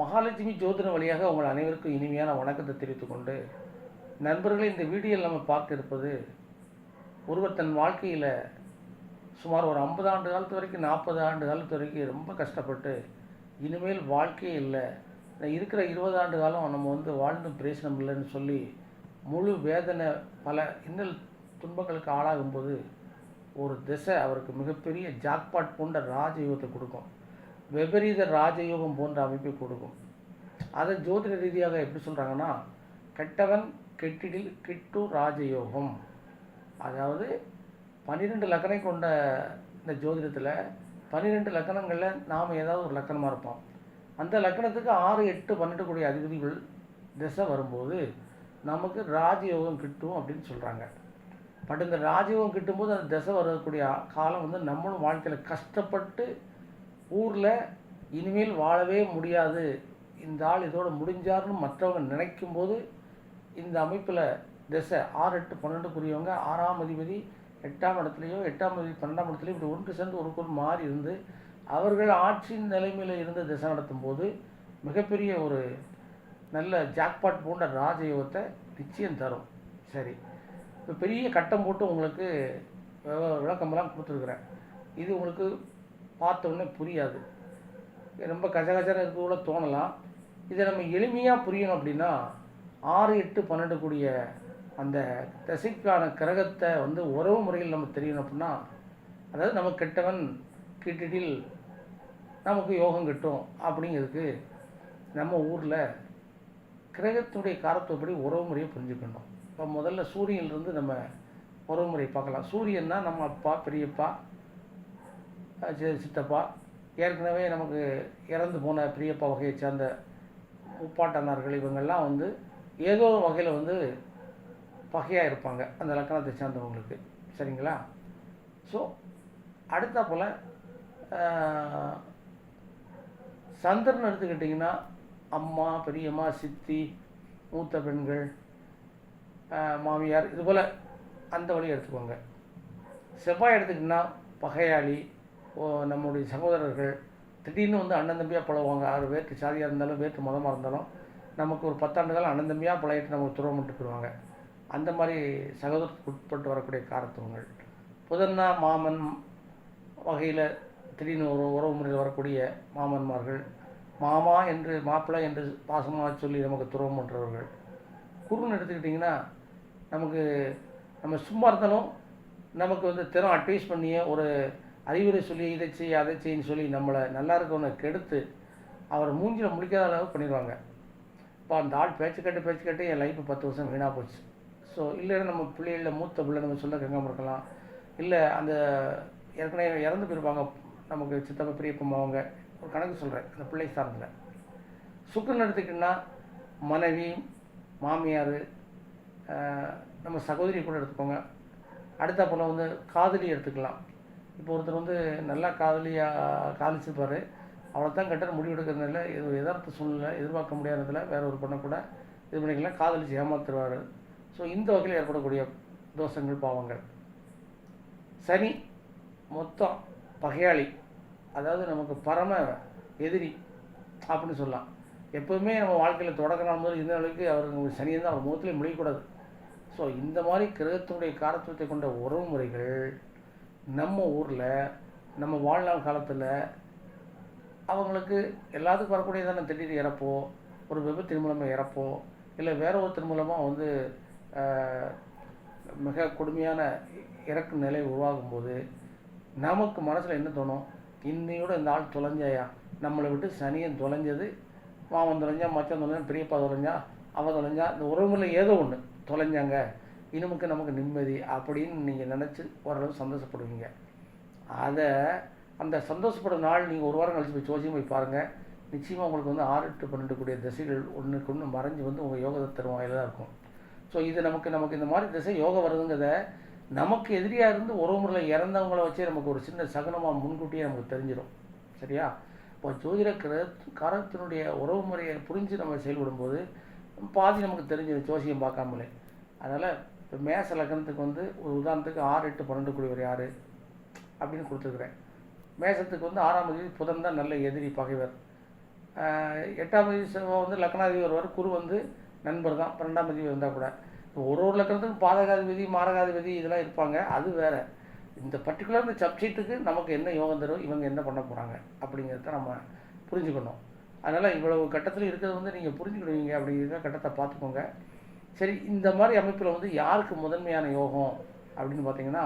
மகாலட்சுமி ஜோதிடம் வழியாக உங்கள் அனைவருக்கும் இனிமையான வணக்கத்தை தெரிவித்துக் கொண்டு இந்த வீடியோவில் நம்ம பார்க்க இருப்பது ஒருவர் தன் வாழ்க்கையில் சுமார் ஒரு ஐம்பது ஆண்டு காலத்து வரைக்கும் நாற்பது ஆண்டு காலத்து வரைக்கும் ரொம்ப கஷ்டப்பட்டு இனிமேல் வாழ்க்கையே இல்லை. நான் இருக்கிற இருபது ஆண்டு காலம் நம்ம வந்து வாழ்ந்தும் பிரயோசனம் இல்லைன்னு சொல்லி முழு வேதனை பல இன்னல் துன்பங்களுக்கு ஆளாகும்போது ஒரு திசை அவருக்கு மிகப்பெரிய ஜாக்பாட் போன்ற ராஜயோகத்தை கொடுக்கும். விபரீத ராஜயோகம் போன்ற அமைப்பை கொடுக்கும். அதை ஜோதிட ரீதியாக எப்படி சொல்கிறாங்கன்னா கெட்டவன் கெட்டிடில் கிட்டு ராஜயோகம். அதாவது பன்னிரெண்டு லக்கணை கொண்ட இந்த ஜோதிடத்தில் பன்னிரெண்டு லக்கணங்களில் நாம் ஏதாவது ஒரு லக்கணமாக இருப்போம். அந்த லக்கணத்துக்கு ஆறு எட்டு பன்னெண்டு கூடிய அதிபதிகள் திசை வரும்போது நமக்கு ராஜயோகம் கிட்டும் அப்படின்னு சொல்கிறாங்க பட் இந்த ராஜயோகம் கிட்டும்போது அந்த திசை வரக்கூடிய காலம் வந்து நம்மளும் வாழ்க்கையில் கஷ்டப்பட்டு ஊரில் இனிமேல் வாழவே முடியாது. இந்த ஆள் இதோடு முடிஞ்சாருன்னு மற்றவங்க நினைக்கும் போது இந்த அமைப்பில் திசை ஆறு எட்டு பன்னெண்டுக்குரியவங்க ஆறாம் அதிபதி எட்டாம் இடத்துலையோ எட்டாம் அதிபதி பன்னெண்டாம் இடத்துலையோ இப்படி ஒன்று சேர்ந்து ஒருக்குள் மாறி இருந்து அவர்கள் ஆட்சியின் நிலைமையில் இருந்து திசை நடத்தும் போது மிகப்பெரிய ஒரு நல்ல ஜாக்பாட் போன்ற ராஜயோகத்தை நிச்சயம் தரும். சரி. இப்போ பெரிய கட்டம் போட்டு உங்களுக்கு விளக்கமெல்லாம் கொடுத்துருக்குறேன். இது உங்களுக்கு பார்த்தோன்னே புரியாது. ரொம்ப கஜகஜன கூட தோணலாம். இதை நம்ம எளிமையாக புரியணும் அப்படின்னா ஆறு எட்டு பன்னெண்டு கூடிய அந்த தசைக்கான கிரகத்தை வந்து உறவு முறையில் நம்ம தெரியணும் அப்படின்னா அதாவது நம்ம கெட்டவன் கிட்டிடில் நமக்கு யோகம் கிட்டும் அப்படிங்கிறதுக்கு நம்ம ஊரில் கிரகத்தினுடைய காரத்துவப்படி உறவு முறையை புரிஞ்சுக்கணும். இப்போ முதல்ல சூரியன்லேருந்து நம்ம உறவு முறை பார்க்கலாம். சூரியன்னா நம்ம அப்பா பெரியப்பா சித்தப்பா. ஏற்கனவே நமக்கு இறந்து போன பிரியப்பா வகையை சேர்ந்த முப்பாட்டனார்கள் இவங்கெல்லாம் வந்து ஏதோ ஒரு வகையில் வந்து பகையாக இருப்பாங்க அந்த லக்கணத்தை சேர்ந்தவங்களுக்கு. சரிங்களா? ஸோ அடுத்த போல் சந்திரன் எடுத்துக்கிட்டிங்கன்னா அம்மா பெரியம்மா சித்தி மூத்த பெண்கள் மாமியார் இதுபோல் அந்த வழியை எடுத்துக்கோங்க. செவ்வாய் எடுத்துக்கிட்டிங்கன்னா பகையாளி நம்முடைய சகோதரர்கள் திடீர்னு வந்து அண்ணன் தம்பியாக பழகுவாங்க. ஆறு வேற்று சாதியாக இருந்தாலும் வேற்று மதமாக இருந்தாலும் நமக்கு ஒரு பத்தாண்டு காலம் அண்ணன் தம்பியாக பழகிட்டு நமக்கு துரோகம் போயிடுவாங்க அந்த மாதிரி சகோதரத்துக்கு உட்பட்டு வரக்கூடிய காரத்துவங்கள் புதன்னா மாமன் வகையில் திடீர்னு ஒரு உறவு முறையில் வரக்கூடிய மாமன்மார்கள் மாமா என்று மாப்பிள்ளை என்று பாசமாக சொல்லி நமக்கு துரோகம் பண்ணுறவர்கள் குருன்னு எடுத்துக்கிட்டிங்கன்னா நமக்கு நம்ம சும்மா இருந்தாலும் நமக்கு வந்து திறம் அட்வைஸ் பண்ணியே ஒரு அறிவுரை சொல்லி இதை செய் அதை செய்யின்னு சொல்லி நம்மளை நல்லா இருக்கவனை கெடுத்து அவரை மூஞ்சில் முடிக்காத அளவு பண்ணிடுவாங்க. இப்போ அந்த ஆள் பேச்சு கேட்டு பேச்சு கேட்டு என் லைஃப் பத்து வருஷம் வீணாக போச்சு. ஸோ இல்லைன்னா நம்ம பிள்ளைகளில் மூத்த பிள்ளை நம்ம சொல்ல கேட்காம இருக்கலாம் இல்லை அந்த ஏற்கனவே இறந்து போயிருப்பாங்க. நமக்கு சித்தப்பா பிரியப்பம் அவங்க. ஒரு கணக்கு சொல்கிறேன் அந்த பிள்ளை சார்ந்தில். சுக்கரன் எடுத்துக்கிட்டோன்னா மனைவி மாமியார் நம்ம சகோதரி கூட எடுத்துக்கோங்க. அடுத்த போல் வந்து காதலி எடுத்துக்கலாம். இப்போ ஒருத்தர் வந்து நல்லா காதலியாக காதலிச்சிருப்பார். அவளை தான் கட்ட முடிவு எடுக்கிறதுனால இது எதார்த்த சூழ்நிலை எதிர்பார்க்க முடியாததில் வேற ஒரு பொண்ணை கூட இது பண்ணிக்கலாம் காதலிச்சு ஏமாத்துருவார். ஸோ இந்த வகையில் ஏற்படக்கூடிய தோஷங்கள் பாவங்கள். சனி மொத்தம் பகையாளி. அதாவது நமக்கு பரம எதிரி அப்படின்னு சொல்லலாம். எப்போவுமே நம்ம வாழ்க்கையில் தொடக்க நாள் முதல் இந்த அளவுக்கு அவர் சனி தான் அவர் முகத்திலே முடியக்கூடாது. ஸோ இந்த மாதிரி கிரகத்தினுடைய காரத்துவத்தை கொண்ட உறவு முறைகள் நம்ம ஊரில் நம்ம வாழ்நாள் காலத்தில் அவங்களுக்கு எல்லாத்துக்கும் வரக்கூடியதான திடீர் இறப்போ ஒரு விபத்தின் மூலமாக இறப்போ இல்லை வேற ஒருத்தர் மூலமாக வந்து மிக கொடுமையான இறக்கும் நிலை உருவாகும் போது நமக்கு மனசில் என்ன தோணும்? இன்னையோட இந்த ஆள் தொலைஞ்சாயா? நம்மளை விட்டு சனியன் தொலைஞ்சது மாமன் தொலைஞ்சா மச்சான் தொலைஞ்சா பெரியப்பா தொலைஞ்சா அவன் தொலைஞ்சா இந்த உறவுகளில் ஏதோ ஒன்று தொலைஞ்சாங்க. இனிமுக்கு நமக்கு நிம்மதி அப்படின்னு நீங்கள் நினச்சி ஓரளவு சந்தோஷப்படுவீங்க. அதை அந்த சந்தோஷப்படும் நாள் நீங்கள் ஒரு வாரம் கழிச்சு போய் சோசியம் போய் பாருங்கள் நிச்சயமாக உங்களுக்கு வந்து ஆறு எட்டு பன்னெண்டு கூடிய திசைகள் ஒன்றுக்கு ஒன்று மறைஞ்சு வந்து உங்கள் யோகத்தை தரும் வாயில் தான் இருக்கும். ஸோ இது நமக்கு நமக்கு இந்த மாதிரி திசை யோகம் வருதுங்கிறத நமக்கு எதிரியாக இருந்து ஒரு முறையில் இறந்தவங்கள வச்சே நமக்கு ஒரு சின்ன சகனமாக முன்கூட்டியே நமக்கு தெரிஞ்சிடும் சரியா? இப்போ ஜோதிட காரத்தினுடைய உறவு முறையை புரிஞ்சு நம்ம செயல்படும்போது பாதி நமக்கு தெரிஞ்சிடும் ஜோசியம் பார்க்காமலே. அதனால் இப்போ மேச லக்னத்துக்கு வந்து ஒரு உதாரணத்துக்கு ஆறு எட்டு பன்னெண்டு குடிவர் யார் அப்படின்னு கொடுத்துருக்குறேன். மேசத்துக்கு வந்து ஆறாம் தேதி புதன் தான் நல்ல எதிரி பகைவர். எட்டாம் தேதி வந்து லக்னாதிபதி வருவார் குரு வந்து நண்பர் தான் பன்னெண்டாம் தேதி வந்தால் கூட. இப்போ ஒரு ஒரு லக்கணத்துக்கும் பாதகாதிபதி மாரகாதிபதி இதெல்லாம் இருப்பாங்க அது வேறு. இந்த பர்டிகுலர் இந்த சப்ஜெக்ட்டுக்கு நமக்கு என்ன யோகம் தரும் இவங்க என்ன பண்ண போகிறாங்க அப்படிங்கிறத நம்ம புரிஞ்சுக்கணும். அதனால் இவ்வளவு கட்டத்தில் இருக்கிறது வந்து நீங்கள் புரிஞ்சுக்கிடுவீங்க அப்படிங்கிற கட்டத்தை பார்த்துக்கோங்க. சரி இந்த மாதிரி அமைப்பில் வந்து யாருக்கு முதன்மையான யோகம் அப்படின்னு பார்த்தீங்கன்னா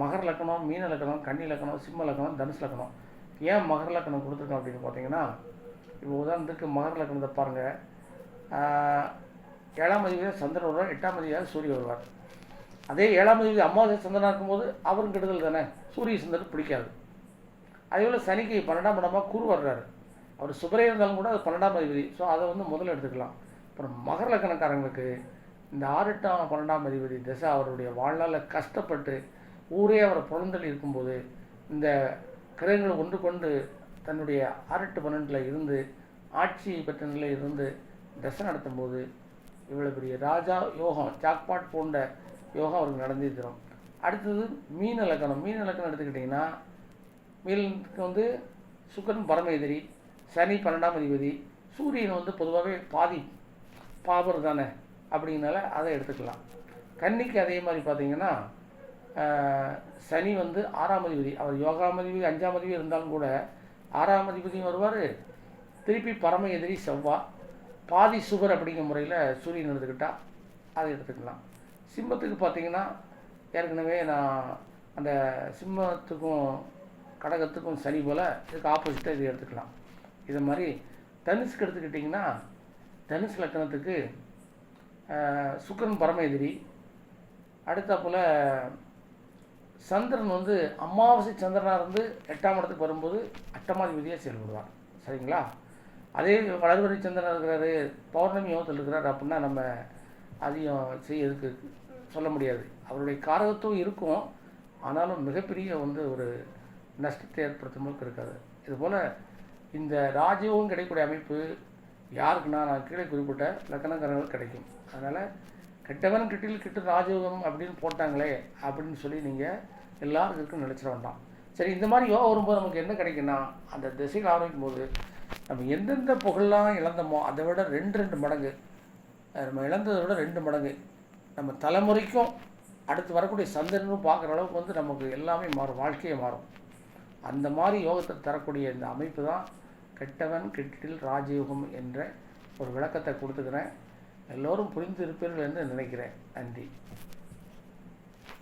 மகர லக்கணம் மீன லக்கணம் கன்னி லக்கணம் சிம்ம லக்கணம் தனுஷ் லக்கணம். ஏன் மகர லக்கணம் கொடுத்துருக்கோம் அப்படின்னு பார்த்தீங்கன்னா இப்போ உதாரணத்துக்கு மகர லக்கணத்தை பாருங்கள் ஏழாம் அதிபதியாக சந்திரன் வருவார் எட்டாம் அதிபதியாக சூரிய வருவார். அதே ஏழாம் அதிபதி அமாவாசை சந்திரனாக இருக்கும்போது அவரும் கெடுதல் தானே? சூரிய சந்திரன் பிடிக்காது. அதே போல் சனிக்கு பன்னெண்டாம் இடமாக குரு வர்றாரு. அவர் சுபரே இருந்தாலும் கூட அது பன்னெண்டாம் அதிபதி. ஸோ அதை வந்து முதல்ல எடுத்துக்கலாம். அப்புறம் மகர லக்கணக்காரங்களுக்கு இந்த ஆறெட்டாம் பன்னெண்டாம் அதிபதி திசை அவருடைய வாழ்நாளில் கஷ்டப்பட்டு ஊரே அவரை புலந்தல் இருக்கும்போது இந்த கிரகங்களை ஒன்று கொண்டு தன்னுடைய ஆறெட்டு பன்னெண்டில் இருந்து ஆட்சி பெற்ற நிலையில் இருந்து தசை நடத்தும்போது இவ்வளோ பெரிய ராஜா யோகம் ஜாக்பாட் போன்ற யோகம் அவருக்கு நடந்தே தரும். அடுத்தது மீன் இலக்கணம் மீன் இலக்கணம் எடுத்துக்கிட்டிங்கன்னா மீனுக்கு வந்து சுக்கரன் பரம எதிரி சனி பன்னெண்டாம் அதிபதி சூரியன் வந்து பொதுவாகவே பாதி பாபர் தானே? அப்படிங்கனால அதை எடுத்துக்கலாம். கன்னிக்கு அதே மாதிரி பார்த்தீங்கன்னா சனி வந்து ஆறாம் அதிபதி. அவர் யோகாம் அதிபதி அஞ்சாம் அதிபதி இருந்தாலும் கூட ஆறாம் அதிபதியும் வருவார். திருப்பி பரம எதிரி செவ்வா. பாதி சுகர் அப்படிங்கிற முறையில் சூரியன் எடுத்துக்கிட்டால் அதை எடுத்துக்கலாம். சிம்மத்துக்கு பார்த்தீங்கன்னா ஏற்கனவே நான் அந்த சிம்மத்துக்கும் கடகத்துக்கும் சனி போல் இதுக்கு ஆப்போசிட்டாக இது எடுத்துக்கலாம். இது மாதிரி தனுசுக்கு எடுத்துக்கிட்டிங்கன்னா தனுசு லக்கணத்துக்கு சுக்கரன் சுக்கிரன் பரம எதிரி அடுத்தாப்புல சந்திரன் வந்து அமாவாசை சந்திரனாக இருந்து எட்டாம் இடத்துக்கு வரும்போது அட்டமாதிபதியாக செயல்படுவார் சரிங்களா? அதே வளர்வரை சந்திரன் இருக்கிறாரு பௌர்ணமி யோகத்தில் இருக்கிறார் அப்படின்னா நம்ம அதையும் செய்யறதுக்கு சொல்ல முடியாது. அவருடைய காரகத்துவம் இருக்கும். ஆனாலும் மிகப்பெரிய வந்து ஒரு நஷ்டத்தை ஏற்படுத்தும் அளவுக்கு இருக்காது இதுபோல் இந்த ராஜயோகம் கிடைக்கக்கூடிய அமைப்பு யாருக்குன்னா நான் கீழே குறிப்பிட்ட லக்கணக்காரர்கள் கிடைக்கும். அதனால் கெட்டவன் கிட்டில் கிட்ட ராஜயோகம் அப்படின்னு போட்டாங்களே அப்படின்னு சொல்லி நீங்கள் எல்லாருக்கும் நினச்சிட வேண்டாம். சரி இந்த மாதிரி யோகம் வரும்போது நமக்கு என்ன கிடைக்குன்னா அந்த திசைகள் ஆரம்பிக்கும் போது நம்ம எந்தெந்த புகழெலாம் இழந்தோமோ அதை விட ரெண்டு ரெண்டு மடங்கு நம்ம இழந்ததை விட ரெண்டு மடங்கு நம்ம தலைமுறைக்கும் அடுத்து வரக்கூடிய சந்தனும் பார்க்குற அளவுக்கு வந்து நமக்கு எல்லாமே மாறும் வாழ்க்கையே மாறும். அந்த மாதிரி யோகத்தை தரக்கூடிய இந்த அமைப்பு தான் கெட்டவன் கெட்டில் ராஜயோகம் என்ற ஒரு விளக்கத்தை கொடுத்துக்கிறேன் எல்லோரும் புரிந்து இருப்பீர்கள் என்று நினைக்கிறேன். நன்றி.